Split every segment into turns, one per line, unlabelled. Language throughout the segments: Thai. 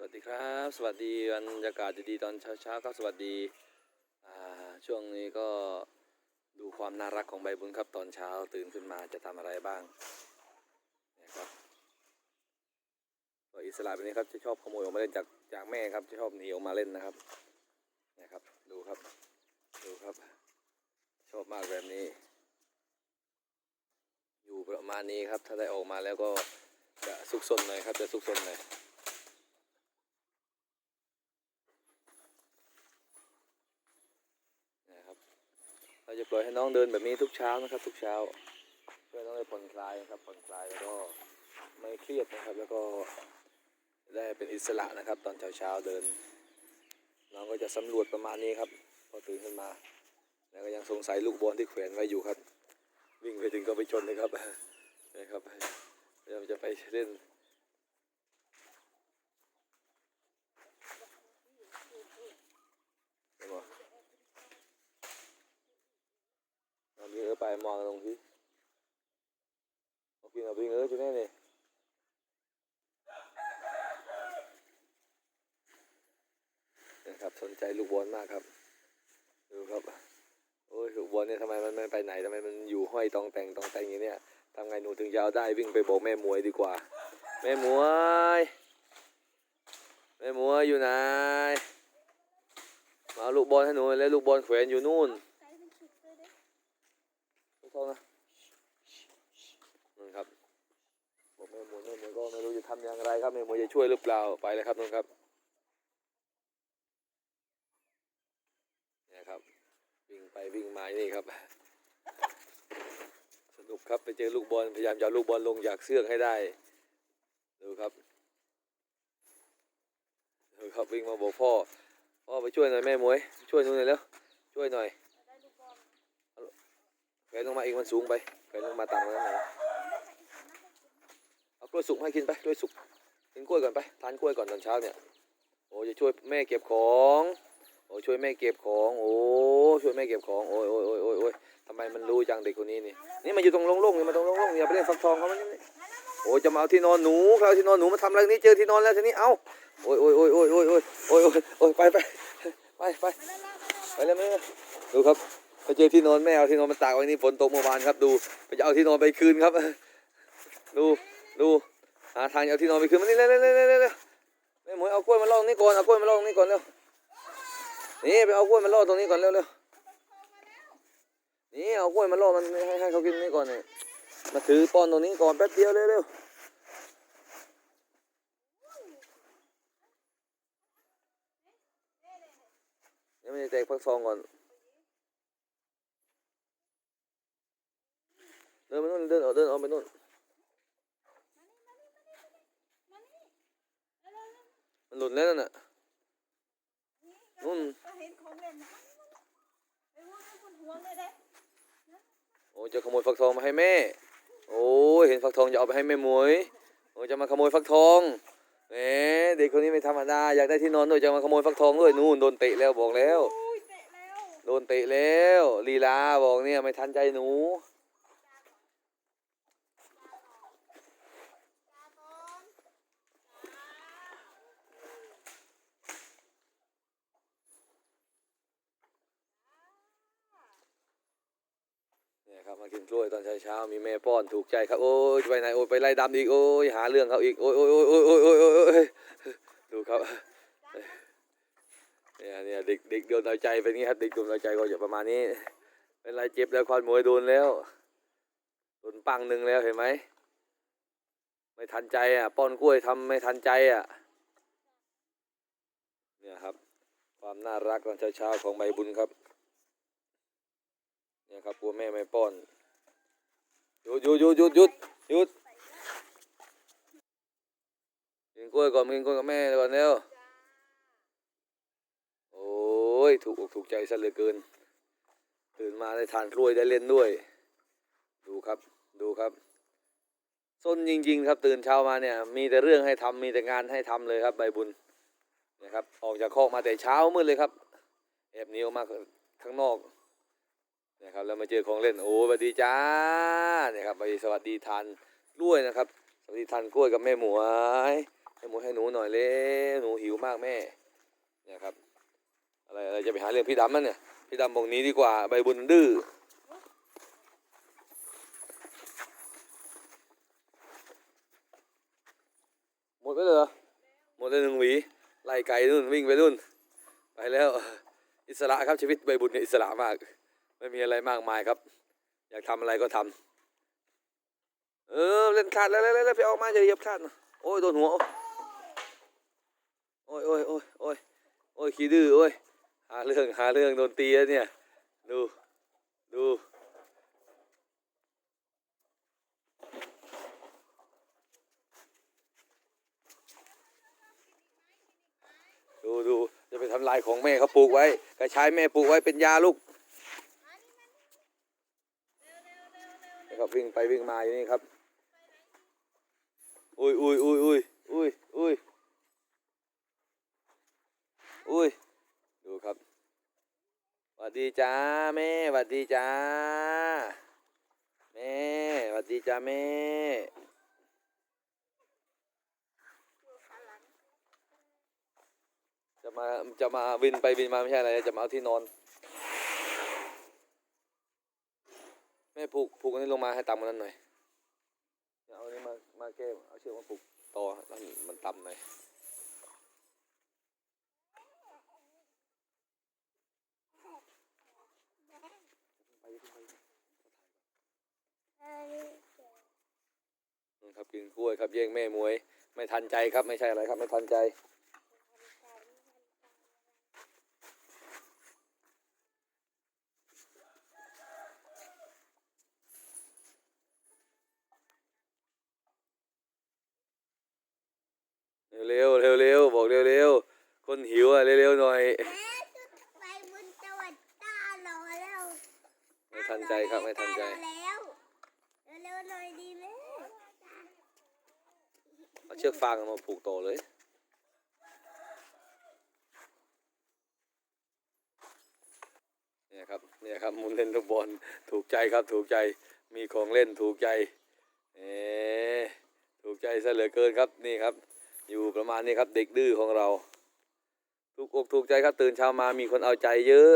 สวัสดีครับ สวัสดีบรรยากาศดีๆตอนเช้าๆครับสวัสดีอ่าช่วงนี้ก็ดูความน่ารักของใบบุญครับตอนเช้าตื่นขึ้นมาจะทำอะไรบ้างนะครับก็อิสระแบบนี้ครับจะชอบขโมยออกมาเล่นจากจากแม่ครับจะชอบหนีออกมาเล่นนะครับนะครับดูครับดูครับ ชอบมากแบบนี้ อยู่ประมาณนี้ครับถ้าได้ออกมาแล้วก็จะซุกซนหน่อยครับจะซุกซนหน่อย นะครับ เราจะปล่อยให้น้องเดินแบบนี้ทุกเช้านะครับ ทุกเช้าเพื่อน้องได้ผ่อนคลายนะครับผ่อนคลายแล้วก็ไม่เครียดนะครับ แล้วก็ได้เป็นอิสระนะครับ ตอนเช้าเช้าเดิน น้องก็จะสำรวจประมาณนี้ครับ พอตื่นขึ้นมา แล้วก็ยังสงสัยลูกบอลที่แขวนไว้อยู่ครับ วิ่งไปถึงก็ไปชนเลยครับนะครับเดี๋ยวจะไปเล่นเห็นบ่ เอาวิ่งเออไป มองตรงที่เอาวิ่งเอาวิ่งเออจุดนี้นี่นะครับสนใจลูกบอลมากครับ ดูครับ โอ้ยลูกบอลเนี่ยทำไมมันไม่ไปไหนทำไมมันอยู่ห้อยตองแต่งตองแต่งอย่างเนี้ยทำไงหนูถึงจะเอาได้วิ่งไปบอกแม่มวยดีกว่า แม่มวย แม่มวยอยู่ไหนมาลูกบอลให้หนูแล้วลูกบอลแขวนอยู่นู่น ไม่ต้องนะนั่ครับบอกแม่หมูแม่หมูก็ไม่รู้จะทำอย่างไรครับแม่หมูจะช่วยหรือเปล่าไปเลยครับนั่นครับเนี่ยครับวิ่งไปวิ่งมานี่ครับ สนุกครับไปเจอลูกบอลพยายามจะลูกบอลลงจากเสื้อให้ได้ดูครับดูครับวิ่งมาบอกพ่อพ่อไปช่วยหน่อยแม่หมวยช่วยหนูหน่อยแล้วช่วยหน่อย แขวนลงมาอีกมันสูงไปแขวนลงมาต่ำกันหน่อยเอากล้วยสุกให้กินไปกล้วยสุกกินกล้วยก่อนไปทานกล้วยก่อนตอนเช้าเนี่ยโอ้จะช่วยแม่เก็บของโอ้ช่วยแม่เก็บของโอ้ช่วยแม่เก็บของโอ้ยโอ้ยโอ้ยโอ้ยโอ้ยทำไมมันรู้จังเด็กคนนี้นี่นี่มันอยู่ตรงโล่งๆนี่มาตรงโล่งๆอย่าไปเล่นฟักทองเขามันนี่โอ้ยจะมาเอาที่นอนหนูเขาเอาที่นอนหนูมาทำอะไรนี่เจอที่นอนแล้วทีนี้เอ้าโอ้ยโอ้ยโอ้ยโอ้ยโอ้ยโอ้ยโอ้ยโอ้ยไปไปไปไปไปเลยแม่ดูครับ ไปเจอที่นอนแม่เอาที่นอนมาตากไว้นี่ฝนตกเมื่อวานครับ ดูไปจะเอาที่นอนไปคืนครับ ดูดูหาทางจะเอาที่นอนไปคืนมันนี่เร็วเร็วเร็วเร็วเร็วเร็วแม่หมวยเอากล้วยมาล่องนี่ก่อนเอากล้วยมาล่องนี่ก่อนเร็วนี่ไปเอากล้วยมาล่อตรงนี้ก่อนเร็วเร็วนี่เอากล้วยมาล่อมันให้ให้เขากินนี่ก่อนเนี่ยมาถือป้อนตรงนี้ก่อนแป๊บเดียวเร็วเร็วยังไม่ได้แตกฟักทองก่อน เดินไปนู่นเดินออกเดินออกไปนู่นมันหลุดแล้วนั่นน่ะนู่น
เห็นของเล่นนะไอ้พวกนั้นคนห่วงเลยเด้
โอ้จะขโมยฟักทองมาให้แม่ โอ้ยเห็นฟักทองจะเอาไปให้แม่หมวยโอ้จะมาขโมยฟักทองแหมเด็กคนนี้ไม่ธรรมดาอยากได้ที่นอนด้วยจะมาขโมยฟักทองด้วยนู่นโดนเตะแล้วบอกแล้ว
อุ้ยเตะแล้ว
โดนเตะแล้วลีลาบอกเนี่ยไม่ทันใจหนู มากินกล้วยตอนเช้าๆมีแม่ป้อนถูกใจครับ โอ้ยไปไหนโอ้ยไปไล่ดำอีกโอ้ยหาเรื่องเขาอีกโอ้ยโอ้ยโอ้ยโอ้ยโอ้ยโอ้ยดูครับเนี่ยเนี่ยเด็กเด็กโดนใจเป็นงี้ครับเด็กโดนเอใจก็อย่าประมาณนี้เป็นไรเจ็บแล้วควันมวยโดนแล้วโดนปังหนึ่งแล้วเห็นไหมไม่ทันใจอะป้อนกล้วยทำไม่ทันใจอะเนี่ยครับ ความน่ารักตอนเช้าๆของใบบุญครับ ครับกลัวแม่ไม่ป้อนหยุดหยุดหยุดหยุดหยุดหยุดกินกล้วยก่อนกินกล้วยกับแม่ก่อนเร็วโอ้ยถูกอกถูกใจซะเหลือเกิน ตื่นมาได้ทานกล้วยได้เล่นด้วย ดูครับดูครับซนจริง ๆ ครับตื่นเช้ามาเนี่ย มีแต่เรื่องให้ทำมีแต่งานให้ทำเลยครับใบบุญนะครับ ออกจากคอกมาแต่เช้ามืดเลยครับแอบหนีออกมาข้างนอก นะครับแล้วมาเจอของเล่นโอ้สวัสดีจ้าเนี่ยครับไปสวัสดีทานกล้วยนะครับ สวัสดีทานกล้วยกับแม่หมวยให้หมูให้หนูหน่อยเร็หนูหิวมากแม่เนี่ยครับอะไรอะไรจะไปหาเรื่องพี่ดำมันเนี่ยพี่ดำบอกนี้ดีกว่าใบบุญดื้อหมดไปเลยเหรอหมดเลยหนึ่งหวีไล่ไก่นู่นวิ่งไปนู่นไปแล้วอิสระครับชีวิตใบบุญเนี่ยอิสระมาก ไม่มีอะไรมากมายครับ อยากทำอะไรก็ทำเออเล่นคาดแล้วแล้วแล้วไปออกมาจะเหยียบคาดนะโอ้ยโดนหัวโอ้ยโอ้ยโอ้ยโอ้ยโอ้ยขี้ดื้อโอ้ยหาเรื่องหาเรื่องโดนตีแล้วเนี่ย ดูดูดูดูจะไปทำลายของแม่เขาปลูกไว้กระชายแม่ปลูกไว้เป็นยาลูก นะครับวิ่งไปวิ่งมาอยู่นี่ครับ อุ้ยอุ้ยอุ้ยอุ้ยอุ้ยอุ้ยอุ้ยดูครับหวัดดีจ้าแม่หวัดดีจ้าแม่หวัดดีจ้าแม่จะมาจะมาวินไปวินมาไม่ใช่อะไรจะมาเอาที่นอน ม่ผูกผูกอันนี้ลงมาให้ต่ำกว่านั้นหน่อยเอาอันนี้มามาแก้เอาเชือกมาผูกต่อแล้วมันต่ำหน่อยครับกินกล้วยครับแย่งแม่มวย ไม่ทันใจครับไม่ใช่อะไรครับไม่ทันใจ เร็วเร็วเร็วๆบอกเร็วเร็วๆคนหิวอะเร็วเร็วๆหน่อย
ไปบุญตะวันตารอแล้ว
ไม่ทันใจครับไม่ทันใจ
ตารอแล้วเร็วๆหน่อยดีไหม
เอาเชือก ฟางมาผูกต่อเลย เนี่ยครับ เนี่ยครับมุนเล่นลูกบอลถูกใจครับถูกใจมีของเล่นถูกใจเอถูกใจซะเหลือเกินครับนี่ครับ อยู่ประมาณนี้ครับเด็กดื้อของเรา ถูกอกถูกใจครับตื่นเช้ามามีคนเอาใจเยอะ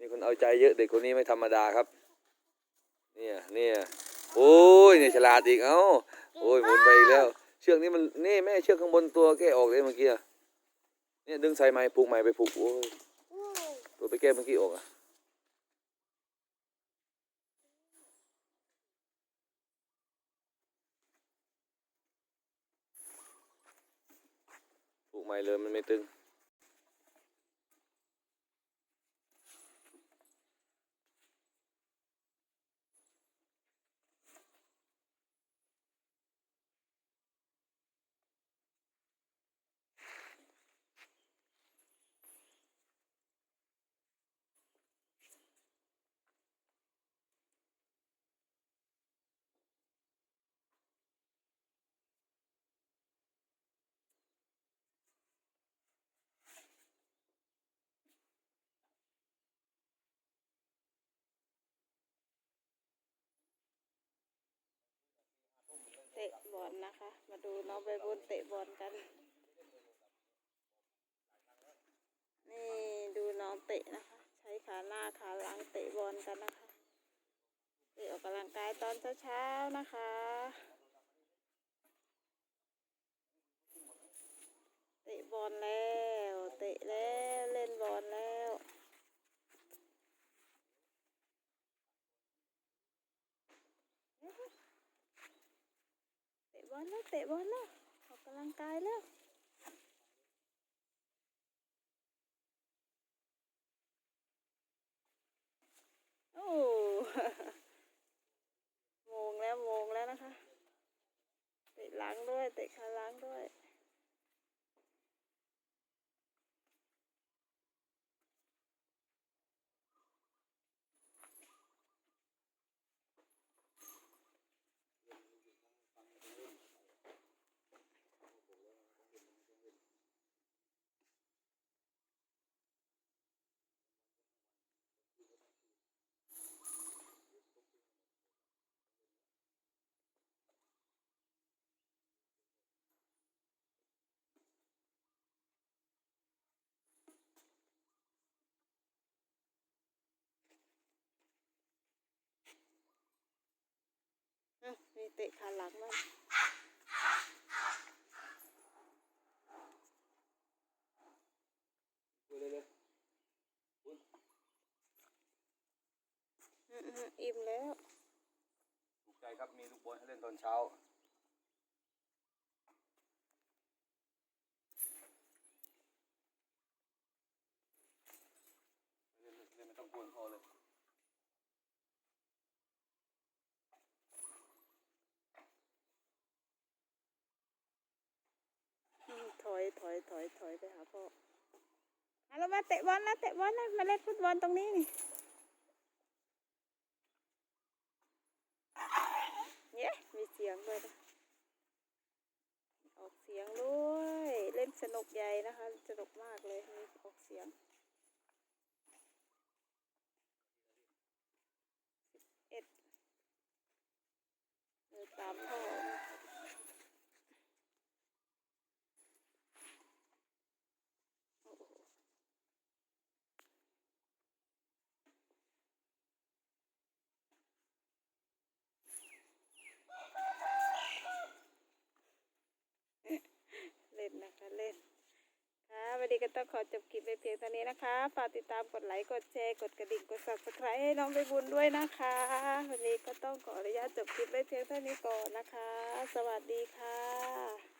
มีคนเอาใจเยอะเด็กคนนี้ไม่ธรรมดาครับ เนี่ยเนี่ยโอ้ยเนี่ยฉลาดอีกเอ้าโอ้ยหมุนไปอีกแล้ว เชือกนี้มันนี่แม่เชือกข้างบนตัวแก้ออกเลยเมื่อกี้อะเนี่ยดึงสายไม้ผูกไม้ไปผูกโอ้ยตัวไปแก้เมื่อกี้ออกอะผูกไม้เลยมันไม่ตึง
ตะบอลนะคะ มาดูน้องใบบุญเตะบอลกัน นี่ดูน้องเตะนะคะ ใช้ขาหน้าขาหลังเตะบอลกันนะคะเตะออกกำลังกายตอนเช้าๆนะคะเตะบอลแล้ว เตะแล้วเล่นบอลแล้ว เตะ บอลแล้วเตะบอลแล้วออกกำลังกายแล้วโอ้โมงแล้วโมงแล้วนะคะ เตะล้างด้วย เตะขาล้างด้วย
เตะ
ขาหลังมัน
กล้วยเร็ว
อืมอืมอิ่มแล้ว
ๆถูกใจครับมีลูกบอลให้เล่นตอนเช้าเล่นเล่นไม่ต้องกวนพอเลย
อืม ถอยถอยถอยถอยไปหาพ่อมาแล้วมาเตะบอลนะเตะบอลนะมาเล่นฟุตบอลตรงนี้นี่เนี่ยมีเสียงด้วยนะออกเสียงด้วยเล่นสนุกใหญ่นะคะสนุกมากเลยมีออกเสียงเอ็ดเดินตามพ่อ โอ้โหเล่นนะคะ เล่นค่ะวันนี้ก็ต้องขอจบคลิปไปเพียงเท่านี้นะคะ ฝากติดตามกดไลค์ กดแชร์ กดกระดิ่ง กดซับสไครต์ให้น้องไปบุญด้วยนะคะ วันนี้ก็ต้องขออนุญาตจบคลิปไปเพียงเท่านี้ก่อนนะคะ สวัสดีค่ะ